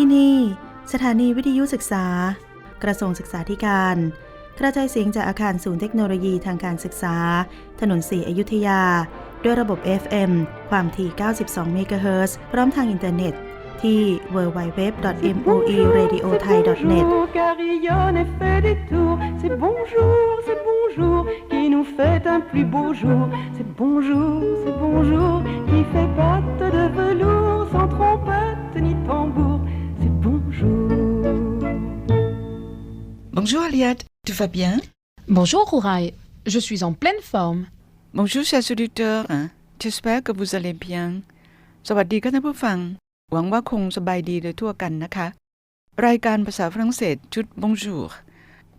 ที่นี่ สถานีวิทยุศึกษา กระทรวงศึกษาธิการ กระจายเสียงจากอาคารศูนย์เทคโนโลยีทางการศึกษา ถนนสีอยุธยา ด้วยระบบ FM ความถี่ 92 เมกะเฮิรตซ์พร้อมทางอินเทอร์เน็ตที่ www.moeradiothai.net Bonjour, carillonne et fait des tours. C'est bonjour, c'est bonjour qui nous fait un plus beau jour. C'est bonjour, c'est bonjour qui fait patte de velours sans trompette ni tambour. Bonjour Aliette, tu vas bien Bonjour Rouraille, je suis en pleine forme. Bonjour chers auditeurs, hein. j'espère que vous allez bien สวัสดีค่ะท่านผู้ฟัง หวังว่าคงสบายดีโดยทั่วกันนะคะ รายการภาษาฝรั่งเศสชุด Bonjour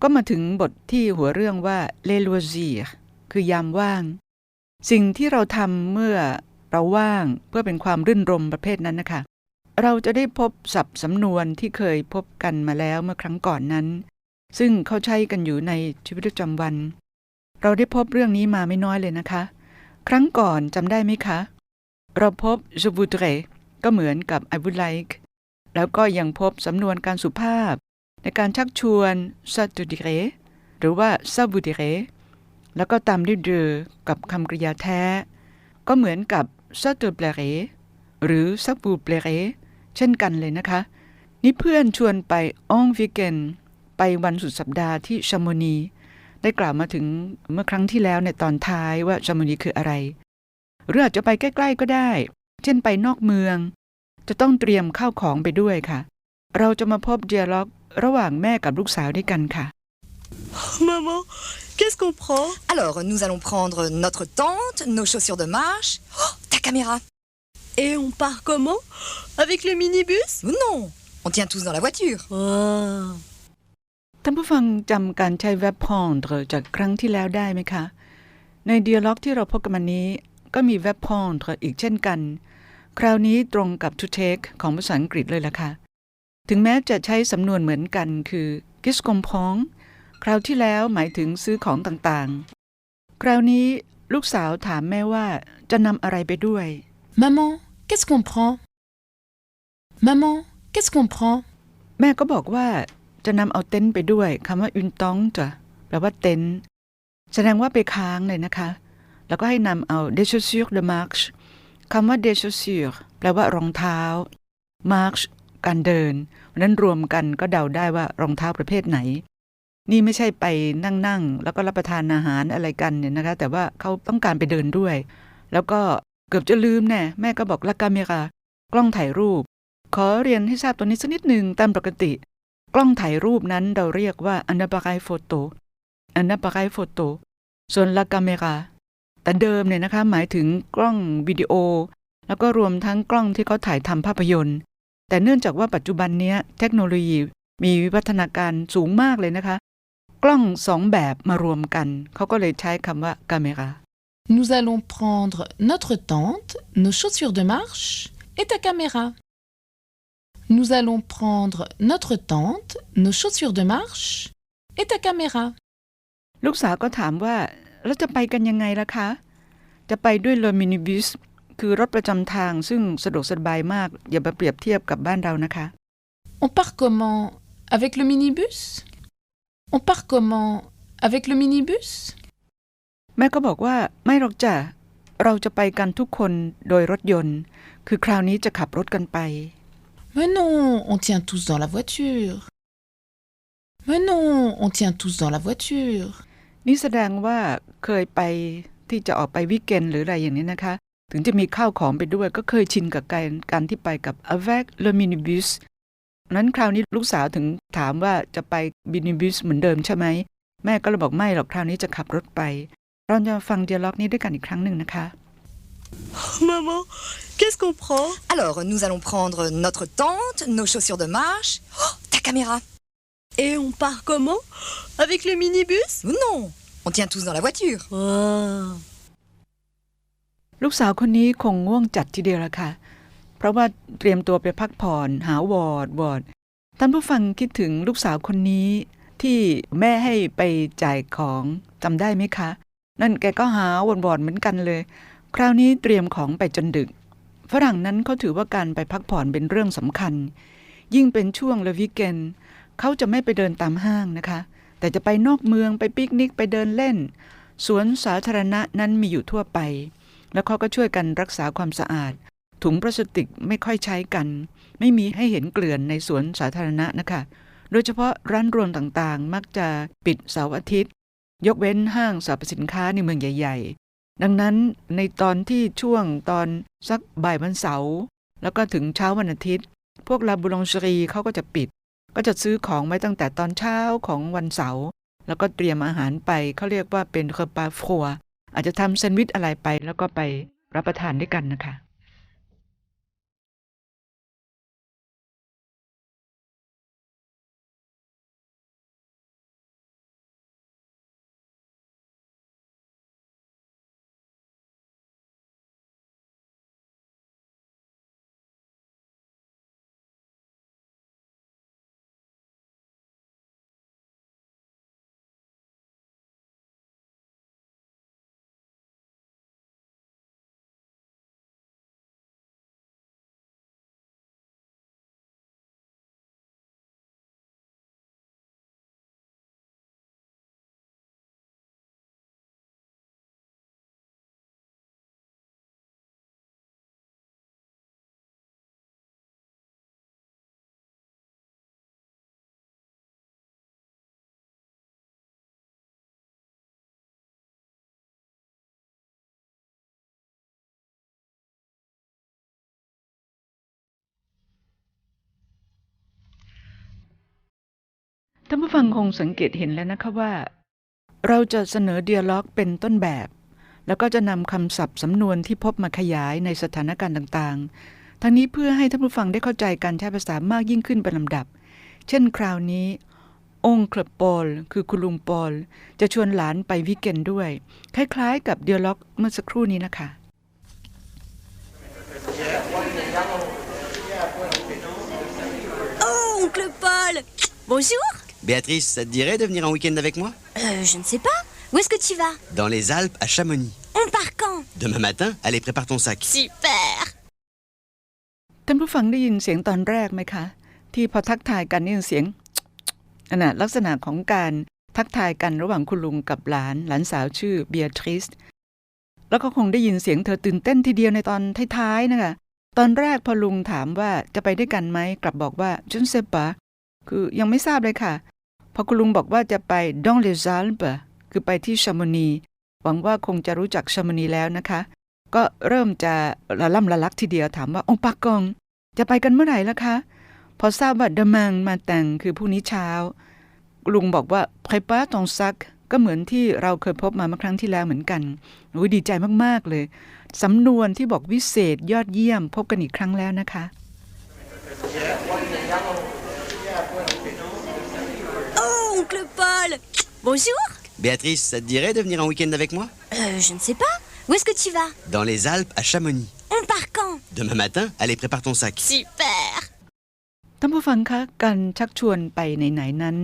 ก็มาถึงบทที่หัวเรื่องว่า Les loisirs คือยามว่าง สิ่งที่เราทำเมื่อเราว่างเพื่อเป็นความรื่นรมประเภทนั้นนะคะ เราจะได้พบศัพท์สำนวนที่เคยพบกันมาแล้วเมื่อครั้งก่อนนั้น ซึ่งเขาใช้กันอยู่ในชีวิตประจำวัน เราได้พบเรื่องนี้มาไม่น้อยเลยนะคะ ครั้งก่อนจำได้ไหมคะ เราพบ je voudrais ก็เหมือนกับ I would like แล้วก็ยังพบสำนวนการสุภาพ ในการชักชวน ça te dirait หรือว่า ça vous dirait แล้วก็ตามด้วย de กับคำกริยาแท้ ก็เหมือนกับ ça te plairait หรือ ça vous plairait เช่นกันเลยนะคะ นี่เพื่อนชวนไป en weekend ไปวันสุดสัปดาห์ที่ชามนีได้กล่าวมาถึงเมื่อครั้งที่แล้วในตอนท้ายว่าชามนีคืออะไร หรืออาจจะไปใกล้ ๆก็ได้ เช่นไปนอกเมือง จะต้องเตรียมข้าวของไปด้วยค่ะ เราจะมาพบเดียล็อกระหว่างแม่กับลูกสาวด้วยกันค่ะ Maman, qu'est-ce qu'on prend Alors, nous allons prendre notre tente, nos chaussures de marche. Oh, ta caméra Et on part comment Avec le minibus Oh Non On tient tous dans la voiture. Ah. ท่านผู้ฟังจำการใช้ verb prendre จากครั้งที่แล้วได้ไหมคะ ใน dialog ที่เราพบกันมานี้ ก็มี verb prendre อีกเช่นกัน คราวนี้ตรงกับ to take ของภาษาอังกฤษเลยล่ะค่ะ ถึงแม้จะใช้สำนวนเหมือนกันคือ qu'est-ce qu'on prend คราวที่แล้วหมายถึงซื้อของต่างๆ คราวนี้ลูกสาวถามแม่ว่าจะนำอะไรไปด้วย Maman, qu'est-ce qu'on prend Maman, qu'est-ce qu'on prend แม่ก็บอกว่า จะนำเอาเต็นท์ไปด้วยคำว่า une tente แปลว่าเต็นท์แสดงว่าไปค้างเลยนะคะ แล้วก็ให้นำเอา des chaussures de marche คำว่า des chaussures แปลว่ารองเท้า marche การเดินนั้นรวมกันก็เดาได้ว่ารองเท้าประเภทไหน นี่ไม่ใช่ไปนั่งๆ แล้วก็รับประทานอาหารอะไรกันเนี่ยนะคะ แต่ว่าเขาต้องการไปเดินด้วย แล้วก็เกือบจะลืมแน่แม่ก็บอกละกาเมรากล้องถ่ายรูป ขอเรียนให้ทราบตัวนี้สักนิดหนึ่งตามปกติ กล้องถ่ายรูปนั้นเราเรียกว่า un appareil photo un appareil photo ส่วน la camera แต่เดิมเนี่ยนะคะหมายถึงกล้องวิดีโอ แล้วก็รวมทั้งกล้องที่เขาถ่ายทำภาพยนตร์ แต่เนื่องจากว่าปัจจุบันนี้เทคโนโลยีมีวิวัฒนาการสูงมากเลยนะคะ กล้องสองแบบมารวมกัน เขาก็เลยใช้คำว่า camera Nous allons prendre notre tente, nos chaussures de marche et ta caméra. Nous allons prendre notre tente, nos chaussures de marche et ta caméra. ลูกสาวก็ถามว่าแล้วจะไปกันยังไงล่ะคะ จะไปด้วยรถมินิบัสคือรถประจำทางซึ่งสะดวกสบายมาก อย่ามาเปรียบเทียบกับบ้านเรานะคะ On part comment Avec le minibus On part comment Avec le minibus แม่ก็บอกว่าไม่หรอกจ้ะเราจะไปกันทุกคนโดยรถยนต์ คือคราวนี้จะขับรถกันไป Mais non, on tient tous dans la voiture. Mais non, on tient tous dans la voiture. นี่แสดงว่าเคยไปที่จะออกไปวิกเกนหรืออะไรอย่างนี้นะคะ ถึงจะมีข้าวของไปด้วยก็เคยชินกับการการที่ไปกับ avec le minibus นั้นคราวนี้ลูกสาวถึงถามว่าจะไปมินิบัสเหมือนเดิมใช่ไหม แม่ก็เลยบอกไม่หรอกคราวนี้จะขับรถไป เราจะฟังเดียล็อกนี้ด้วยกันอีกครั้งหนึ่งนะคะ Maman, qu'est-ce qu'on prend Alors, nous allons prendre notre tente, nos chaussures de marche. Oh, ta caméra Et on part comment Avec le minibus Oh Non On tient tous dans la voiture. Ah. ลูกสาวคนนี้คงง่วงจัดทีเดียวละค่ะ เพราะว่าเตรียมตัวไปพักผ่อนหาวอร์ดวอร์ดท่านผู้ฟังคิดถึงลูกสาวคนนี้ที่แม่ให้ไปจ่ายของจำได้ไหมคะ นั่นแกก็หาวอร์ดวอร์ดเหมือนกันเลย คราวนี้เตรียมของไปจนดึก ฝรั่งนั้นเขาถือว่าการไปพักผ่อนเป็นเรื่องสำคัญ ยิ่งเป็นช่วงเลวิเกนเขาจะไม่ไปเดินตามห้างนะคะ แต่จะไปนอกเมืองไปปิกนิกไปเดินเล่น สวนสาธารณะนั้นมีอยู่ทั่วไป แล้วเขาก็ช่วยกันรักษาความสะอาด ถุงพลาสติกไม่ค่อยใช้กัน ไม่มีให้เห็นเกลื่อนในสวนสาธารณะนะคะ โดยเฉพาะร้านรวงต่างๆ มักจะปิดเสาร์อาทิตย์ ยกเว้นห้างสรรพสินค้าในเมืองใหญ่ๆ ดังนั้นในตอนที่ช่วงตอนสักบ่ายวันเสาร์แล้วก็ถึงเช้าวันอาทิตย์ พวกลาบูลองชรีเขาก็จะปิด ก็จะซื้อของไว้ตั้งแต่ตอนเช้าของวันเสาร์แล้วก็เตรียมอาหารไปเขาเรียกว่าเป็นเคอร์ปาฟัวอาจจะทำแซนด์วิชอะไรไป แล้วก็ไปรับประทานด้วยกันนะคะ ท่านผู้ฟังคงสังเกตเห็นแล้วนะคะว่า เราจะเสนอเดียล็อกเป็นต้นแบบ แล้วก็จะนำคำศัพท์สำนวนที่พบมาขยายในสถานการณ์ต่างๆ ทั้งนี้เพื่อให้ท่านผู้ฟังได้เข้าใจการใช้ภาษามากยิ่งขึ้นเป็นลำดับ เช่นคราวนี้ องค์คลปอลคือคุณลุงปอลจะชวนหลานไปวิกเกนด้วย คล้ายๆ กับเดียล็อกเมื่อสักครู่นี้นะคะ Oh, oncle Paul Bonjour Béatrice, ça te dirait de venir en week-end avec moi Euh, je ne sais pas. Où est-ce que tu vas Dans les Alpes, à Chamonix. On part quand Demain matin, allez, prépare ton sac. Super ท่านผู้ฟังได้ยินเสียงตอนแรกไหมคะ ที่พอทักทายกันนี่เสียง อันน่ะลักษณะของการทักทายกันระหว่างคุณลุงกับหลาน หลานสาวชื่อเบียทริสแล้วก็คงได้ยินเสียงเธอตื่นเต้นทีเดียวในตอนท้ายๆนะคะตอนแรกพอลุงถามว่าจะไปด้วยกันไหมกลับบอกว่าจุนเซปะคือยังไม่ทราบเลยค่ะ พอคุณลุงบอกว่าจะไปดองเลซาลปะคือไปที่ชามนี หวังว่าคงจะรู้จักชามนีแล้วนะคะ ก็เริ่มจะละล่ำละลักทีเดียวถามว่าองค์ปักกงจะไปกันเมื่อไหร่ล่ะคะ พอทราบว่าเดมังมาแต่งคือพรุ่งนี้เช้า ลุงบอกว่าไพป้าตองซักก็เหมือนที่เราเคยพบมาเมื่อครั้งที่แล้วเหมือนกันโอ้ยดีใจมากๆเลย สำนวนที่บอกวิเศษยอดเยี่ยมพบกันอีกครั้งแล้วนะคะ Oh, oncle Paul Bonjour Béatrice, ça te dirait de venir en week-end avec moi Euh, je ne sais pas. Où est-ce que tu vas Dans les Alpes, à Chamonix. On part quand Demain matin, allez, prépare ton sac. Super ท่านผู้ฟังคะการชักชวนไปไหนๆนั้น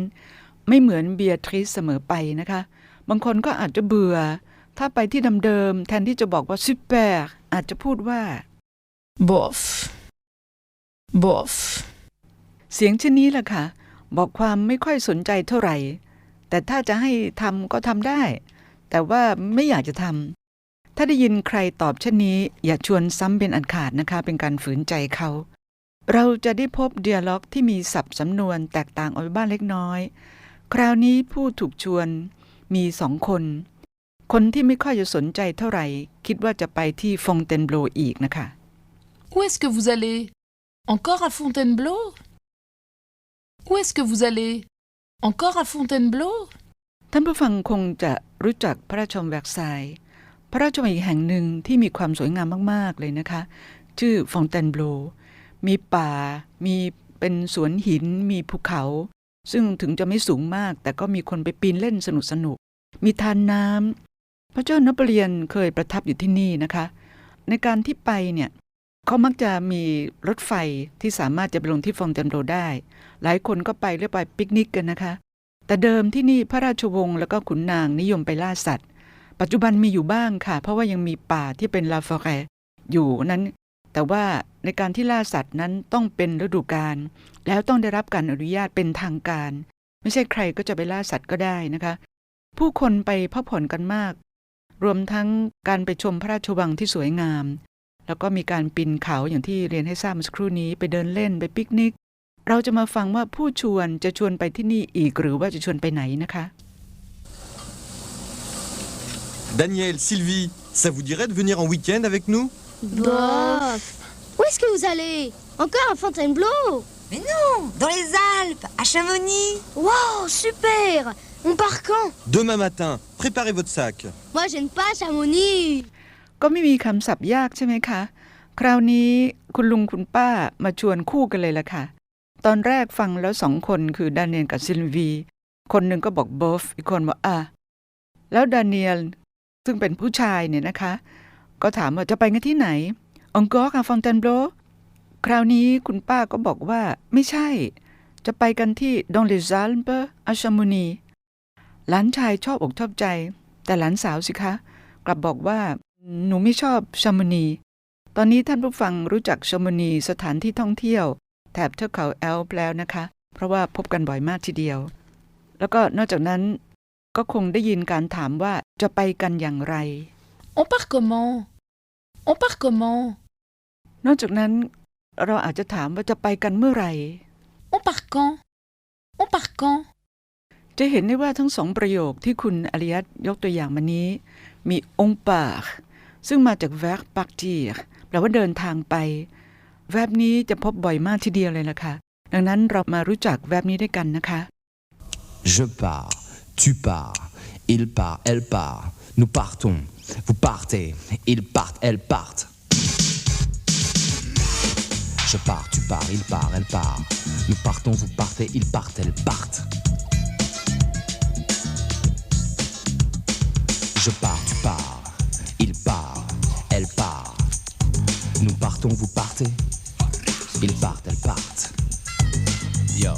ไม่เหมือนเบียทริสเสมอไปนะคะ บางคนก็อาจจะเบื่อ ถ้าไปที่เดิมๆแทนที่จะบอกว่าซูเปอร์อาจจะพูดว่า Bof. Bof. เสียงเช่นนี้แหละค่ะ บอกความไม่ค่อยสนใจเท่าไหร่ แต่ถ้าจะให้ทำก็ทำได้ แต่ว่าไม่อยากจะทำถ้าได้ยินใครตอบเช่นนี้ อย่าชวนซ้ำเป็นอันขาดนะคะ เป็นการฝืนใจเขา เราจะได้พบเดียล็อกที่มีศัพท์สำนวนแตกต่างออกไปบ้างเล็กน้อย คราวนี้ผู้ถูกชวนมีสองคน คนที่ไม่ค่อยจะสนใจเท่าไหร่ คิดว่าจะไปที่ฟงเตนโบลอีกนะคะ Où est-ce que vous allez Encore à Fontainebleau Où est-ce que vous allez Encore à Fontainebleau ท่านผู้ฟังคงจะรู้จักพระราชวังแวร์ไซน์พระราชวังอีกแห่งหนึ่งที่มีความสวยงามมาก ๆ เลยนะคะ ชื่อฟองเตนโบลมีป่า มีเป็นสวนหิน มีภูเขา ซึ่งถึงจะไม่สูงมาก แต่ก็มีคนไปปีนเล่นสนุกสนุกๆมีทานน้ำพระเจ้านโปเลียนเคยประทับอยู่ที่นี่นะคะ ในการที่ไปเนี่ย เขามักจะมีรถไฟที่สามารถจะไปลงที่ฟองเตนโบลได้ หลายคนก็ไปเรียกไปปิกนิกกันนะคะ แต่เดิมที่นี่พระราชวงศ์แล้วก็ขุนนางนิยมไปล่าสัตว์ ปัจจุบันมีอยู่บ้างค่ะ เพราะว่ายังมีป่าที่เป็นลาฟอแรอยู่นั้น แต่ว่าในการที่ล่าสัตว์นั้นต้องเป็นฤดูกาลแล้วต้องได้รับการอนุญาตเป็นทางการ ไม่ใช่ใครก็จะไปล่าสัตว์ก็ได้นะคะ ผู้คนไปพักผ่อนกันมาก รวมทั้งการไปชมพระราชวังที่สวยงาม แล้วก็มีการปีนเขาอย่างที่เรียนให้ทราบเมื่อสักครู่นี้ไปเดินเล่นไปปิกนิก เราจะมาฟังว่าผู้ชวนจะชวนไปที่นี่อีกหรือว่าจะชวนไปไหนนะคะ Daniel, Sylvie, ça vous dirait de venir en week-end avec nous Bof. Où est-ce que vous allez Encore à Fontainebleau Mais non, dans les Alpes, à Chamonix. Waouh, super On part quand Demain matin, préparez votre sac. Moi, j'aime pas Chamonix. ก็ไม่มีคำศัพท์ยากใช่ไหมคะ คราวนี้คุณลุงคุณป้ามาชวนคู่กันเลยละค่ะ ตอนแรกฟังแล้วสองคนคือดานิเอลกับซิลวี คนหนึ่งก็บอกบอฟอีกคนบอกอะแล้วดานิเอลซึ่งเป็นผู้ชายเนี่ยนะคะ ก็ถามว่าจะไปกันที่ไหนองกอร์ค่ะฟอนเทนโบลคราวนี้คุณป้าก็บอกว่าไม่ใช่ จะไปกันที่ดองเลซาลเปอร์อาชามูนีหลานชายชอบอกชอบใจ แต่หลานสาวสิคะ กลับบอกว่า หนูไม่ชอบชามนี ตอนนี้ท่านผู้ฟังรู้จักชามนีสถานที่ท่องเที่ยว แถบเทือกเขาแอลป์แล้วนะคะ เพราะว่าพบกันบ่อยมากทีเดียว แล้วก็นอกจากนั้นก็คงได้ยินการถามว่าจะไปกันอย่างไร On part comment On part comment นอกจากนั้นเราอาจจะถามว่าจะไปกันเมื่อไหร่ On part quand On part quand จะเห็นได้ว่าทั้งสองประโยคที่คุณอริยัตยกตัวอย่างมานี้ มีองค์ปาก ซึ่งมาจาก verb partir แปลว่าเดินทางไป แวบนี้จะพบบ่อยมากทีเดียวเลยล่ะคะ ดังนั้นเรามารู้จักแวบนี้ด้วยกันนะคะ Je pars, tu pars, il part, elle part, nous partons, vous partez, ils partent, elles partent. Je pars, tu pars, il part, elle part, nous partons, vous partez, ils partent, elles partent. Je pars, tu pars, part, elle part, nous partons, vous partez, ils partent, elles partent. Yo.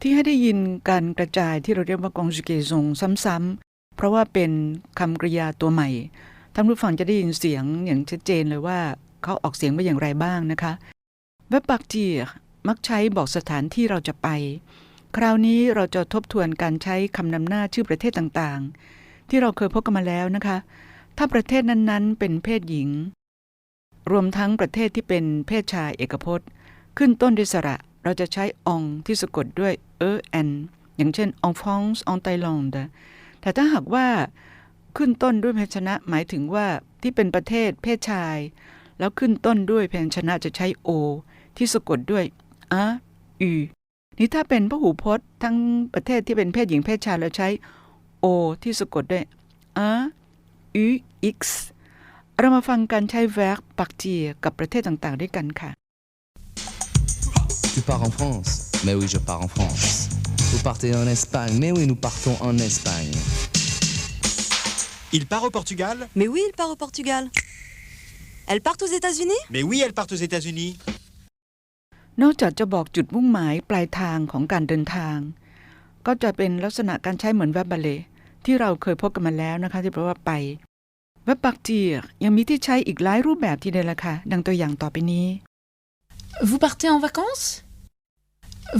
ที่ให้ได้ยินการกระจายที่เราเรียกว่ากองจูเกซงซ้ำๆ เพราะว่าเป็นคำกริยาตัวใหม่ ท่านผู้ฟังจะได้ยินเสียงอย่างชัดเจนเลยว่าเขาออกเสียงว่าอย่างไรบ้างนะคะเว็บปักจีมักใช้บอกสถานที่เราจะไป คราวนี้เราจะทบทวนการใช้คำนำหน้าชื่อประเทศต่างๆ ที่เราเคยพบกันมาแล้วนะคะ ถ้าประเทศนั้นๆ เป็นเพศหญิง รวมทั้งประเทศที่เป็นเพศชายเอกพจน์ ขึ้นต้นด้วยสระเราจะใช้องที่สะกดด้วยเออแอนอย่างเช่น en France en Thaïlande แต่ถ้าหากว่าขึ้นต้นด้วยพยัญชนะหมายถึงว่าที่เป็นประเทศเพศชาย แล้วขึ้นต้นด้วยพยัญชนะจะใช้ o ที่สะกดด้วยอะอูนี่ถ้าเป็นพหูพจน์ทั้งประเทศที่เป็นเพศหญิงเพศชายเราใช้ o ที่สะกดด้วยอะอู x เรามาฟังการใช้ verb partir กับประเทศต่างๆ ด้วยกันค่ะ Tu pars en France Mais oui, je pars en France. Vous partez en Espagne Mais oui, nous partons en Espagne. Il part au Portugal Mais oui, elle part au Portugal. Elle part aux États-Unis Mais oui, elle part aux États-Unis. นอกจากจะบอกจุดมุ่งหมายปลายทางของการเดินทาง ก็จะเป็นลักษณะการใช้เหมือนแวบบาเล ที่เราเคยพบกันมาแล้วนะคะ ที่แปลว่าไปแวบปักจียยังมีที่ใช้อีกหลายรูปแบบทีเดียวละค่ะ ดังตัวอย่างต่อไปนี้ Vous partez en vacances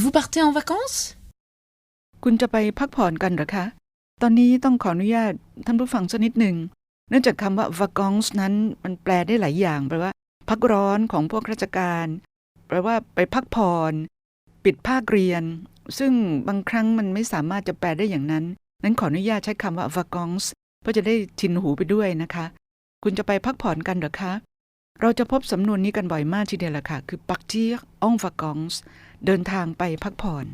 Vous partez en vacances คุณจะไปพักผ่อนกันเหรอคะ ตอนนี้ต้องขออนุญาตท่านผู้ฟังสักนิดหนึ่ง เนื่องจากคำว่า vacances นั้นมันแปลได้หลายอย่างแปลว่า พักร้อนของพวกราชการ แปลว่าไปพักผ่อน ปิดภาคเรียน ซึ่งบางครั้งมันไม่สามารถจะแปลได้อย่างนั้น นั้นขออนุญาตใช้คำว่า vacances เพื่อจะได้ชินหูไปด้วยนะคะ คุณจะไปพักผ่อนกันเหรอคะ เราจะพบสำนวนนี้กันบ่อยมากทีเดียวละค่ะ คือ partir en vacances เดินทางไปพักผ่อน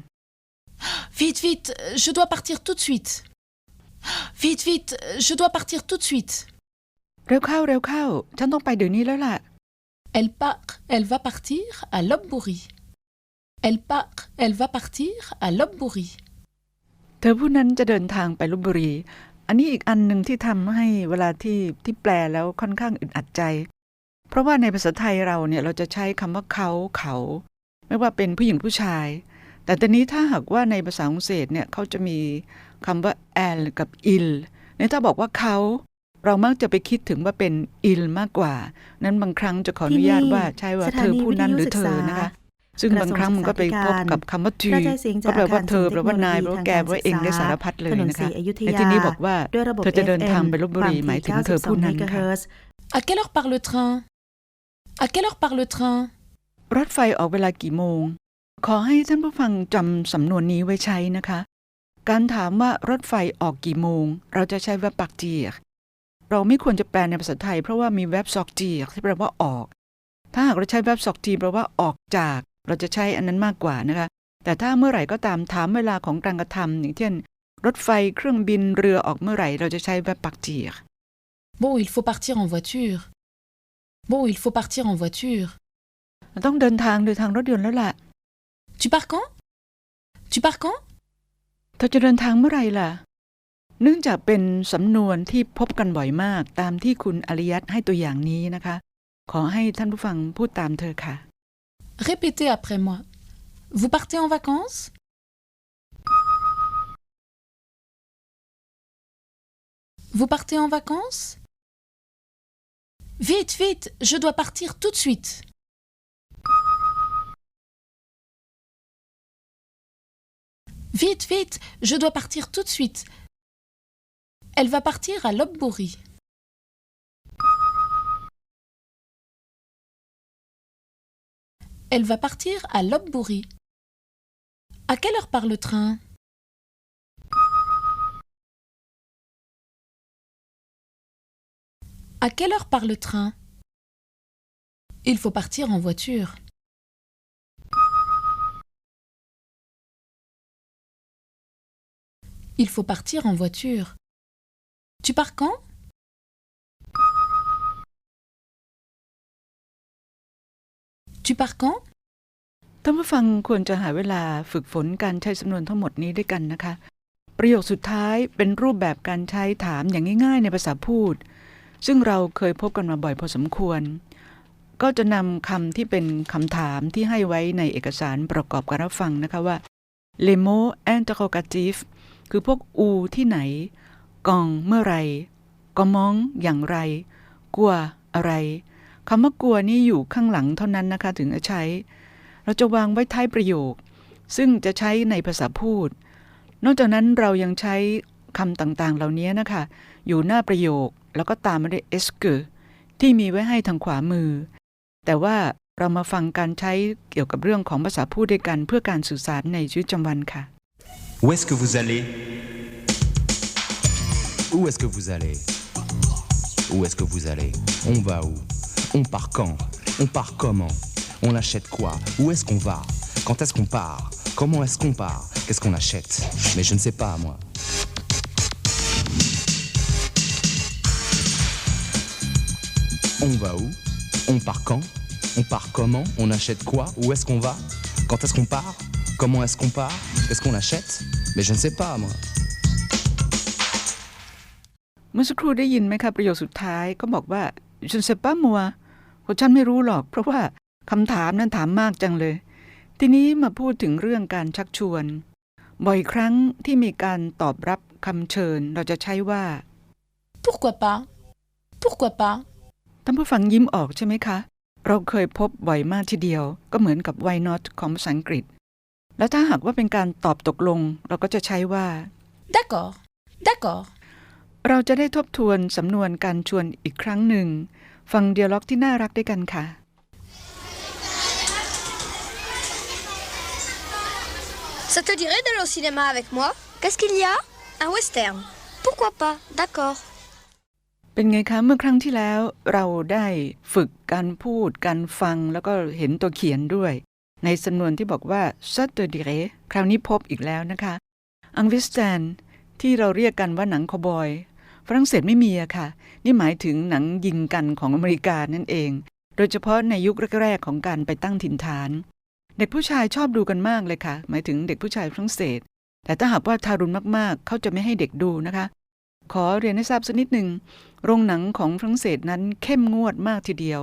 Vite, vite, je dois partir tout de suite. Vite, vite, je dois partir tout de suite. เร็วเข้าเร็วเข้า ฉันต้องไปเดี๋ยวนี้แล้วล่ะ Elle part, elle va partir à Lopburi. Elle part, elle va partir à Lopburi. เธอผู้นั้นจะเดินทางไปลบบุรี อันนี้อีกอันหนึ่งที่ทำให้เวลาที่ที่แปลแล้วค่อนข้างอึดอัดใจ เพราะว่าในภาษาไทยเราเนี่ยเราจะใช้คำว่าเขาเขา ไม่ว่าเป็นผู้หญิงผู้ชาย แต่ตอนนี้ถ้าหากว่าในภาษาฝรั่งเศสเนี่ยเขาจะมีคำว่า elle กับ il เนี่ยถ้าบอกว่าเขาเรามักจะไปคิดถึงว่าเป็นอิลมากกว่า นั้นบางครั้งจะขออนุญาตว่าใช่ว่าสเธถาอนีผู้นั้นหรือวิทยุเธอศึกษานะคะ ซึ่งบางครั้งมันก็ไปพบกับคำว่าทีกระจายเสียงจากก็แปลว่าเธออาคารแปลว่านายแปลว่าแกแปลว่าเองได้สารพัดเลยถนนนะศรีคะอยุธในยาที่นี้บอกว่าด้วยระบบเธอจะเดินทาง FM ไปลบบุรีหมายถึงเธอผู้นั้น92ค่ะเมกะเฮิรตซ์ À quelle heure part le train À quelle heure part le train รถไฟออกเวลากี่โมง ขอให้ท่านผู้ฟังจำสำนวนนี้ไว้ใช้นะคะ การถามว่ารถไฟออกกี่โมง เราจะใช้ verb partir เราไม่ควรจะแปลในภาษาไทยเพราะว่ามี verb sortir ที่แปลว่าออก ถ้าหากเราใช้ verb sortir แปลว่าออกจาก เราจะใช้อันนั้นมากกว่านะคะ แต่ถ้าเมื่อไหร่ก็ตามถามเวลาของการกระทำอย่างเช่นรถไฟเครื่องบินเรือออกเมื่อไหร่เราจะใช้ verb partir Bon, il faut partir en voiture. Bon, il faut partir en voiture. เราต้องเดินทางโดยทางรถยนต์แล้วล่ะ Tu pars quand Tu pars quand เธอจะเดินทางเมื่อไหร่ล่ะ เนื่องจากเป็นสำนวนที่พบกันบ่อยมากตามที่คุณอริยัตให้ตัวอย่างนี้นะคะ ขอให้ท่านผู้ฟังพูดตามเธอค่ะ Répétez après moi. Vous partez en vacances? Vous partez en vacances? Vite, vite, je dois partir tout de suite. Vite, vite, je dois partir tout de suite. Elle va partir à Lopburi. Elle va partir à Lopburi. À quelle heure part le train? À quelle heure part le train? Il faut partir en voiture. Il faut partir en voiture. Tu pars quand? Tu pars quand ท่านผู้ฟังควรจะหาเวลาฝึกฝนการใช้สำนวนทั้งหมดนี้ด้วยกันนะคะ ประโยคสุดท้ายเป็นรูปแบบการใช้ถามอย่างง่ายๆ ในภาษาพูด ซึ่งเราเคยพบกันมาบ่อยพอสมควร ก็จะนำคำที่เป็นคำถามที่ให้ไว้ในเอกสารประกอบการรับฟังนะคะว่า l e mots interrogatifs คือพวกอูที่ไหน กองเมื่อไรกอมองอย่างไร กลัวอะไร คำว่ากลัวนี่อยู่ข้างหลังเท่านั้นนะคะถึงจะใช้ เราจะวางไว้ท้ายประโยค ซึ่งจะใช้ในภาษาพูด นอกจากนั้นเรายังใช้คำต่างๆ เหล่านี้นะคะ อยู่หน้าประโยคแล้วก็ตามมาด้วย est que ที่มีไว้ให้ทางขวามือ แต่ว่าเรามาฟังการใช้เกี่ยวกับเรื่องของภาษาพูดด้วยกันเพื่อการสื่อสารในชีวิตประจำวันค่ะ Où est-ce que vous allez Où est-ce que vous allez Où est-ce que vous allez On va où On part quand On part comment On achète quoi Où est-ce qu'on va Quand est-ce qu'on part Comment est-ce qu'on part Qu'est-ce qu'on achète Mais je ne sais pas, moi. On va où On part quand On part comment On achète quoi Où est-ce qu'on va Quand est-ce qu'on part Comment est-ce qu'on part Qu'est-ce qu'on achète Mais je ne sais pas, moi. เมื่อสักครู่ได้ยินไหมคะประโยคสุดท้ายก็บอกว่า ฉันเซป้ามัวเพราะฉันไม่รู้หรอก เพราะว่าคำถามนั้นถามมากจังเลย ทีนี้มาพูดถึงเรื่องการชักชวน บ่อยครั้งที่มีการตอบรับคำเชิญเราจะใช้ว่า Pourquoi pas Pourquoi pas ท่านผู้ฟังยิ้มออกใช่ไหมคะ เราเคยพบบ่อยมากทีเดียว ก็เหมือนกับ why not ของภาษาอังกฤษ แล้วถ้าหากว่าเป็นการตอบตกลง เราก็จะใช้ว่า D'accord. D'accord. เราจะได้ทบทวนสำนวนการชวนอีกครั้งหนึ่ง ฟังเดียล็อกที่น่ารักด้วยกันค่ะ Ça te dirait d'aller au cinéma avec moi Qu'est-ce qu'il y a Un western. Pourquoi pas D'accord. เป็นไงคะเมื่อครั้งที่แล้วเราได้ฝึกการพูดการฟังแล้วก็เห็นตัวเขียนด้วย ในสำนวนที่บอกว่า s a t e r d i r e คราวนี้พบอีกแล้วนะคะ อังวิสแตนที่เราเรียกกันว่าหนังคาวบอย ฝรั่งเศสไม่มีอะค่ะ นี่หมายถึงหนังยิงกันของอเมริกานั่นเอง โดยเฉพาะในยุคแรกๆของการไปตั้งถิ่นฐาน เด็กผู้ชายชอบดูกันมากเลยค่ะ หมายถึงเด็กผู้ชายฝรั่งเศส แต่ถ้าหากว่าทารุณมากๆ เขาจะไม่ให้เด็กดูนะคะ ขอเรียนให้ทราบสักนิดหนึ่งโรงหนังของฝรั่งเศสนั้นเข้มงวดมากทีเดียว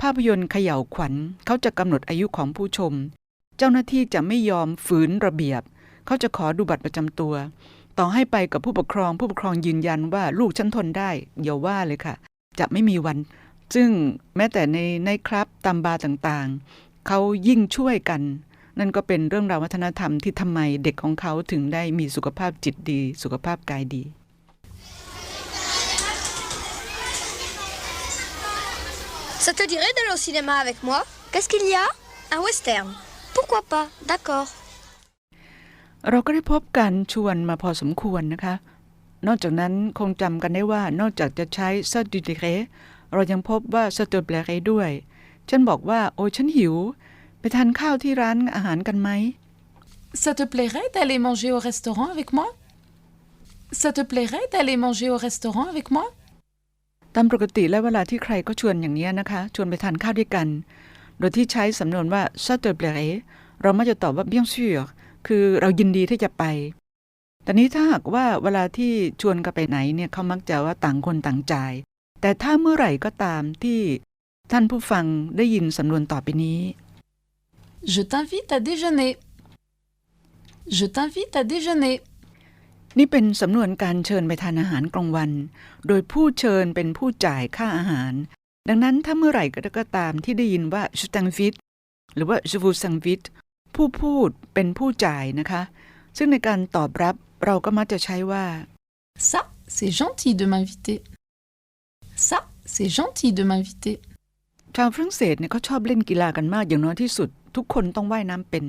ภาพยนตร์เขย่าวขวัญเขาจะกำหนดอายุของผู้ชม เจ้าหน้าที่จะไม่ยอมฝืนระเบียบ เขาจะขอดูบัตรประจำตัว ต่อให้ไปกับผู้ปกครอง ผู้ปกครองยืนยันว่าลูกฉันทนได้อย่าว่าเลยค่ะ จะไม่มีวัน ซึ่งแม้แต่ในในครับตามบาร์ต่างๆ เขายิ่งช่วยกัน นั่นก็เป็นเรื่องราววัฒนธรรมที่ทำไมเด็กของเขาถึงได้มีสุขภาพจิตดี สุขภาพกายดี Ça te dirait d'aller au cinéma avec moi Qu'est-ce qu'il y a Un western. Pourquoi pas D'accord. เราก็ได้พบกันชวนมาพอสมควรนะคะ นอกจากนั้นคงจำกันได้ว่านอกจากจะใช้ซ a ดูดิเรเรายังพบว่าสเตอร์เบลเรด้วย ฉันบอกว่าโอ้ฉันหิว ไปทานข้าวที่ร้านอาหารกันไหม Ça te plairait d'aller manger au restaurant avec moi Ça te plairait d'aller manger au restaurant avec moi ตามปกติแล้วเวลาที่ใครก็ชวนอย่างนี้นะคะ ชวนไปทานข้าวด้วยกัน โดยที่ใช้สำนวนว่า ça te plairait เรามักจะตอบว่า bien sûr คือเรายินดีที่จะไป แต่นี้ถ้าหากว่าเวลาที่ชวนกันไปไหนเนี่ยเขามักจะว่าต่างคนต่างจ่าย แต่ถ้าเมื่อไหร่ก็ตามที่ท่านผู้ฟังได้ยินสำนวนต่อไปนี้ Je t'invite à déjeuner. Je t'invite à déjeuner. นี่เป็นสำนวนการเชิญไปทานอาหารกลางวัน โดยผู้เชิญเป็นผู้จ่ายค่าอาหาร ดังนั้นถ้าเมื่อไหร่ก็ตามที่ได้ยินว่า je t'invite หรือว่า je vous invite ผู้พูดเป็นผู้จ่ายนะคะ ซึ่งในการตอบรับเราก็มักจะใช้ว่า Ça, c'est gentil de m'inviter. Ça, c'est gentil de m'inviter. ชาวฝรั่งเศสเนี่ยเขาชอบเล่นกีฬากันมากอย่างน้อยที่สุด ทุกคนต้องว่ายน้ำเป็น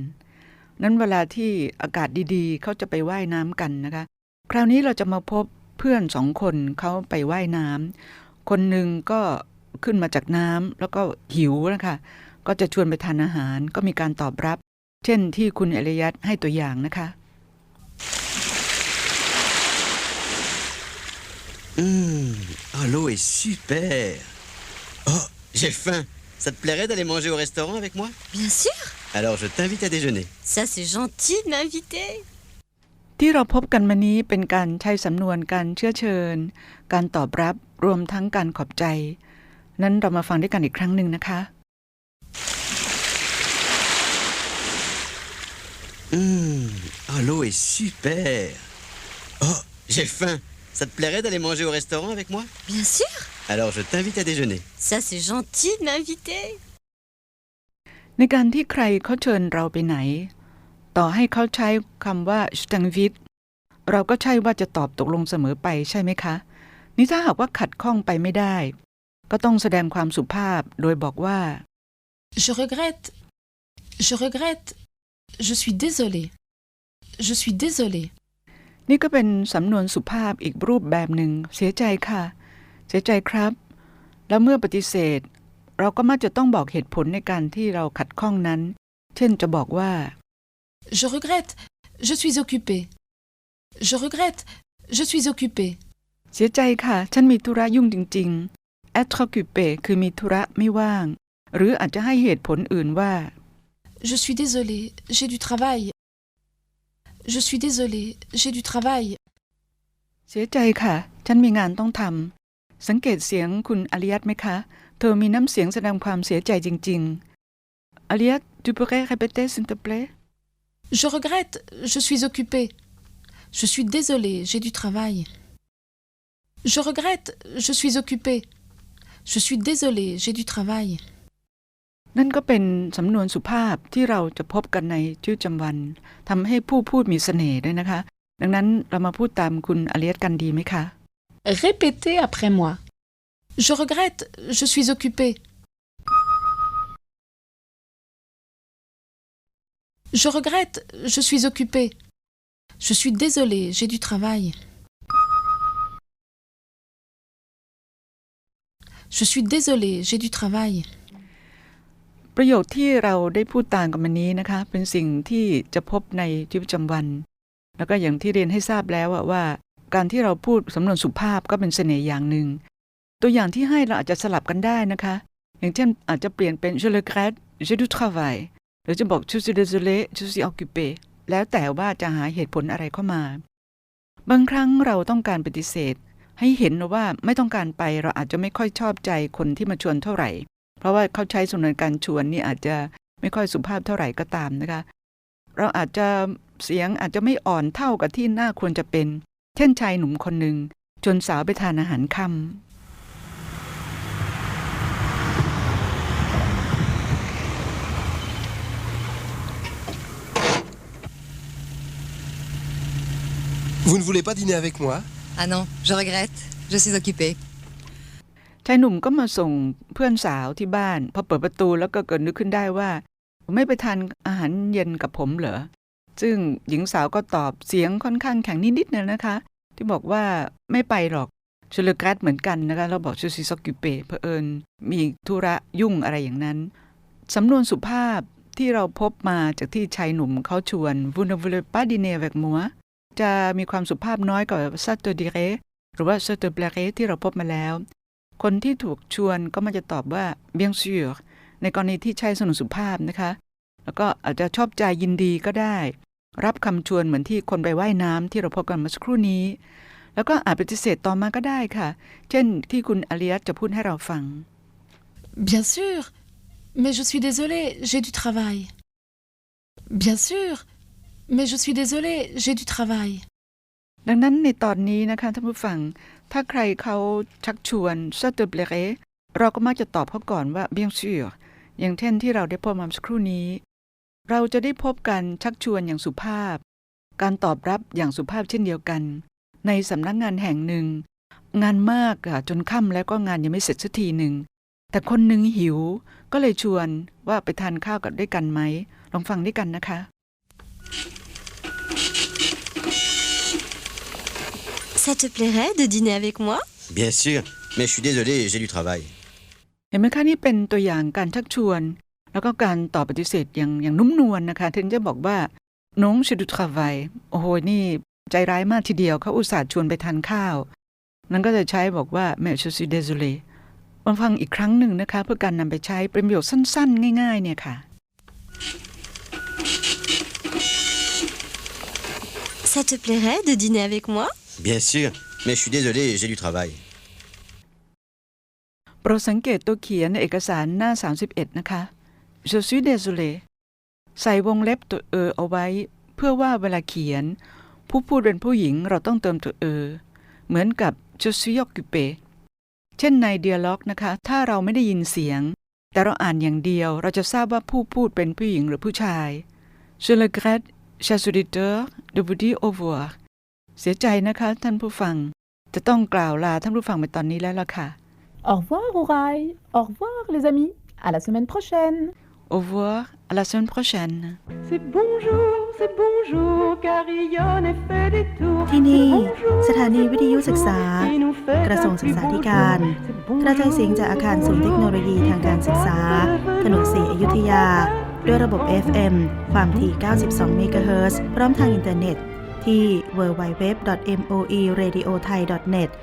นั้นเวลาที่อากาศดีๆ เขาจะไปว่ายน้ำกันนะคะ คราวนี้เราจะมาพบเพื่อนสองคนเขาไปว่ายน้ำคนหนึ่งก็ขึ้นมาจากน้ำแล้วก็หิวนะคะก็จะชวนไปทานอาหารก็มีการตอบรับ เช่นที่คุณเอริยัตให้ตัวอย่างนะคะ Hum, oh, l'eau est super. Oh, j'ai faim. Ça te plairait d'aller manger au restaurant avec moi Bien sûr Alors je t'invite à déjeuner. Ça, c'est gentil de m'inviter ที่เราพบกันมานี้เป็นการใช้สำนวนการเชื้อเชิญ การตอบรับรวมทั้งการขอบใจ นั้นเรามาฟังด้วยกันอีกครั้งหนึ่งนะคะ Hum, oh, l'eau est super. Oh, j'ai faim. Ça te plairait d'aller manger au restaurant avec moi Bien sûr Alors je t'invite à déjeuner. Ça, c'est gentil de m'inviter ในการที่ใครเขาเชิญเราไปไหน ต่อให้เขาใช้คำว่า s t a n v i t เราก็ใช่ว่าจะตอบตกลงเสมอไปใช่ไหมคะ นี่ถ้าหากว่าขัดข้องไปไม่ได้ ก็ต้องแสดงความสุภาพโดยบอกว่า Je regrette. Je regrette. Je suis désolé. Je suis désolé. นี่ก็เป็นสำนวนสุภาพอีกรูปแบบหนึ่ง เสียใจค่ะ เสียใจครับ แล้วเมื่อปฏิเสธ เราก็มักจะต้องบอกเหตุผลในการที่เราขัดข้องนั้น เช่นจะบอกว่า Je regrette. Je suis occupé. Je regrette. Je suis occupé. เสียใจค่ะ ฉันมีธุระยุ่งจริง ๆ être occupé คือมีธุระไม่ว่าง หรืออาจจะให้เหตุผลอื่นว่า Je suis désolé. J'ai du travail. Je suis désolé. J'ai du travail. เสียใจค่ะ ฉันมีงานต้องทำ สังเกตเสียงคุณอริยัตไหมคะ เธอมีน้ำเสียงแสดงความเสียใจจริงๆ อริยัต tu pourrais répéter s'il te plaît Je regrette. Je suis occupé. Je suis désolé. J'ai du travail. Je regrette. Je suis occupé. Je suis désolé. J'ai du travail. นั่นก็เป็นสำนวนสุภาพที่เราจะพบกันในชีวิตประจำวันทำให้ผู้พูดมีเสน่ห์ด้วยนะคะ ดังนั้นเรามาพูดตามคุณอริยัตกันดีไหมคะ Répétez après moi. Je regrette. Je suis occupé. Je regrette. Je suis occupé. Je suis désolé. J'ai du travail. Je suis désolé. J'ai du travail. ประโยคที่เราได้พูดตามกันมานี้นะคะ เป็นสิ่งที่จะพบในชีวิตประจำวัน แล้วก็อย่างที่เรียนให้ทราบแล้วว่า การที่เราพูดสำนวนสุภาพก็เป็นเสน่ห์อย่างหนึ่ง ตัวอย่างที่ให้เราอาจจะสลับกันได้นะคะ อย่างเช่นอาจจะเปลี่ยนเป็น je regrette j'ai du travail หรือจะบอก je suis désolé je suis occupé แล้วแต่ว่าจะหาเหตุผลอะไรเข้ามา บางครั้งเราต้องการปฏิเสธ ให้เห็นว่าไม่ต้องการไปเราอาจจะไม่ค่อยชอบใจคนที่มาชวนเท่าไหร่ ราะว่าเขาใช้สำนวนการชวนนี่อาจจะไม่ค่อยสุภาพเท่าไหร่ก็ตามนะคะ เราอาจจะเสียงอาจจะไม่อ่อนเท่ากับที่น่าควรจะเป็น เช่นชายหนุ่มคนหนึ่งชวนสาวไปทานอาหารค่ำ Vous ne voulez pas dîner avec moi Ah non, je regrette. Je suis occupée. ชายหนุ่มก็มาส่งเพื่อนสาวที่บ้าน พอเปิดประตูแล้วก็เกิดนึกขึ้นได้ว่า ไม่ไปทานอาหารเย็นกับผมเหรอ ซึ่งหญิงสาวก็ตอบเสียงค่อนข้างแข็งนิดๆนะนะคะ ที่บอกว่าไม่ไปหรอกชลกัสเหมือนกันนะคะเราบอกชูซิซอกิเปเผอิญมีธุระยุ่งอะไรอย่างนั้น สำนวนสุภาพที่เราพบมาจากที่ชายหนุ่มเขาชวน vous ne voulez pas dîner avec moi จะมีความสุภาพน้อยกว่า ça te dirait หรือว่า ça te plairait ที่เราพบมาแล้ว คนที่ถูกชวนก็มันจะตอบว่า bien sûr ในกรณีที่ใช้สนุนสุภาพนะคะ แล้วก็อาจจะชอบใจยินดีก็ได้ รับคำชวนเหมือนที่คนไปไว่ายน้ำที่เราพบกันเมื่อสักครู่นี้ แล้วก็อาจปฏิเสธต่อมาก็ได้ค่ะ เช่นที่คุณอริยัตจะพูดให้เราฟัง Bien sûr, mais je suis désolée, j'ai du travail. Bien sûr, mais je suis désolée, j'ai du travail. ดังนั้นในตอนนี้นะคะท่านผู้ฟัง ถ้าใครเขาชักชวนซาเตเบเรเราก็มักจะตอบเขาก่อนว่า bien sûr อย่างเช่นที่เราได้พบมาสักครู่นี้ เราจะได้พบการชักชวนอย่างสุภาพ การตอบรับอย่างสุภาพเช่นเดียวกัน ในสำนักงานแห่งหนึ่ง งานมากอะจนค่ำแล้วก็งานยังไม่เสร็จสักทีหนึ่งแต่คนหนึ่งหิวก็เลยชวนว่าไปทานข้าวกันด้วยกันไหมลองฟังด้วยกันนะคะ Ça te plairait de dîner avec moi Bien sûr, mais je suis désolé, j'ai du travail. เห็นไหมคะนี่เป็นตัวอย่างการชักชวน แล้วก็การตอบปฏิเสธอย่างอย่างนุ่มนวลนะคะ ถึงจะบอกว่าน้องชิดูทราไวโอ้โหนี่ใจร้ายมากทีเดียวเขาอุตส่าห์ชวนไปทานข้าว นั้นก็จะใช้บอกว่าแม่ชูซีเดซูเลมาฟังอีกครั้งหนึ่งนะคะ เพื่อการนำไปใช้เป็นประโยคสั้น ๆ ง่าย ๆ เนี่ยค่ะ Ça te plairait de dîner avec moi Bien sûr, mais je suis désolé, j'ai du travail. โปรดสังเกตตัวเขียนในเอกสารหน้า 31 นะคะ Je suis désolé ใส่วงเล็บตัวเออเอาไว้ เพื่อว่าเวลาเขียน ผู้พูดเป็นผู้หญิงเราต้องเติมตัวเออ เหมือนกับ Je suis occupé เช่นใน dialogue นะคะ ถ้าเราไม่ได้ยินเสียง แต่เราอ่านอย่างเดียว เราจะทราบว่าผู้พูดเป็นผู้หญิงหรือผู้ชาย Je regrette chers auditeurs de vous dire au revoir เสียใจนะคะท่านผู้ฟัง จะต้องกล่าวลาท่านผู้ฟังไปตอนนี้แล้วล่ะค่ะ Au revoir, Ouraï. Au revoir, les amis. À la semaine prochaine. Au revoir, à la semaine prochaine. C'est bonjour, c'est bonjour, carillonne et fait des tours. ที่นี่ C'est bonjour, สถานีวิทยุศึกษา qui nous fait กระทรวง un ศึก plus ษา beau ธิการ jour. C'est กระจายเสียงจากอาคารศูนย์เทคโนโลยีทางการศึกษา ถนนสีอยุธยา ด้วยระบบ FM ความถี่ 92 เมกะเฮิรตซ์พร้อมทางอินเทอร์เน็ตที่ www.moeradiothai.net